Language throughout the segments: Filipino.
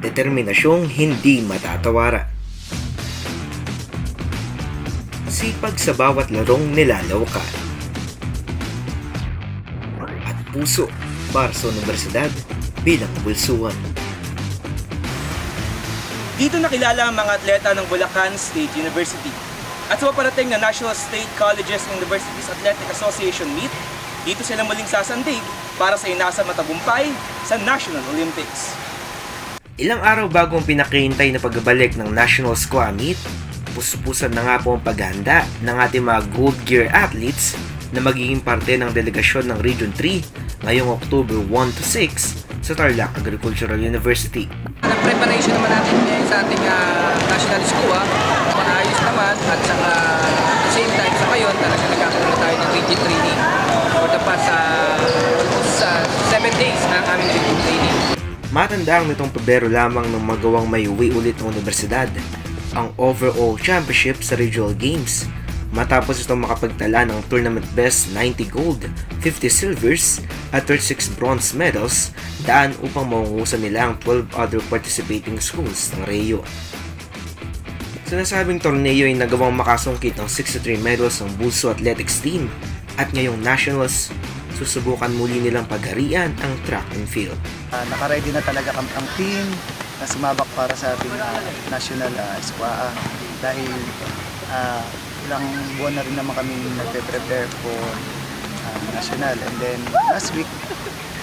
Determinasyong hindi matatawara. Sipag sa bawat larong nilalawkan. At puso para sa universidad bilang bulsuhan. Dito nakilala ang mga atleta ng Bulacan State University. At sa paparating na National State Colleges and Universities Athletic Association Meet, dito sila muling sasandig para sa inasa matagumpay sa National Olympics. Ilang araw bago ang pinakihintay na pagbabalik ng National Squad Meet, pusupusan na nga po ang paghahanda ng ating mga Gold Gear athletes na magiging parte ng delegasyon ng Region 3 ngayong October 1 to 6 sa Tarlac Agricultural University. Ang preparation naman natin ngayon sa ating ah, national school, ah, maayos naman at saka at the same time sa ngayon talaga nagkakaroon na tayo ng rigid training for the past ah, almost 7 days ng aming rigid training. Matandaan nitong Pebrero lamang nang magawang may uwi ulit ng universidad ang overall championship sa regional games matapos itong makapagtala ng tournament best 90 gold, 50 silvers at 36 bronze medals daan upang maungusan nila ang 12 other participating schools ng Rio. Sa nasabing torneo ay nagawang makasungkit ng 63 medals ng Bulso Athletics team at ngayong nationals susubukan muli nilang pagharian ang track and field. Uh, nakaready na talaga kami ang team na sumabak para sa ating ah, national uh, squad dahil ah, ilang buwan na rin naman kami nagpe-prepare for ah, national and then last week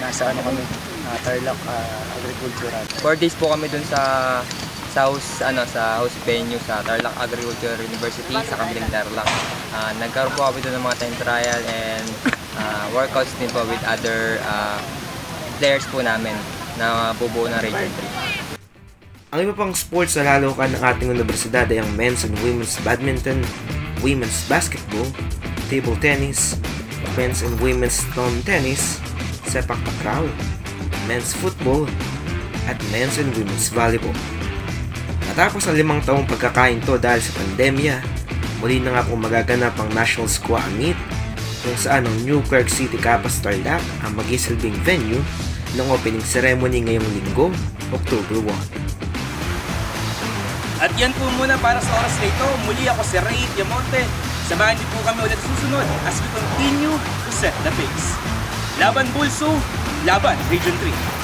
nasa ano kami uh, Tarlac ah, Agricultural Four days po kami dun sa sa house ano sa house venue sa Tarlac Agricultural University sa Kamiling Tarlac. Ah, nagkaroon po kami doon ng mga time trial and ah, workouts din po with other ah, players po namin na bubuo ng Region 3. Ang iba pang sports na lalawakan ng ating universidad ay ang men's and women's badminton, women's basketball, table tennis, men's and women's lawn tennis, sepak takraw, men's football, at men's and women's volleyball. Matapos ang limang taong pagkakain to dahil sa pandemya, muli na nga po magaganap ang National Squad Meet kung saan ang New Clark City Capas Tarlac ang magisilbing venue ng opening ceremony ngayong linggo, October 1. At yan po muna para sa oras na ito. Muli ako si Ray Diamonte. Samahan niyo po kami ulit susunod as we continue to set the pace. Laban Bulso, Laban Region 3.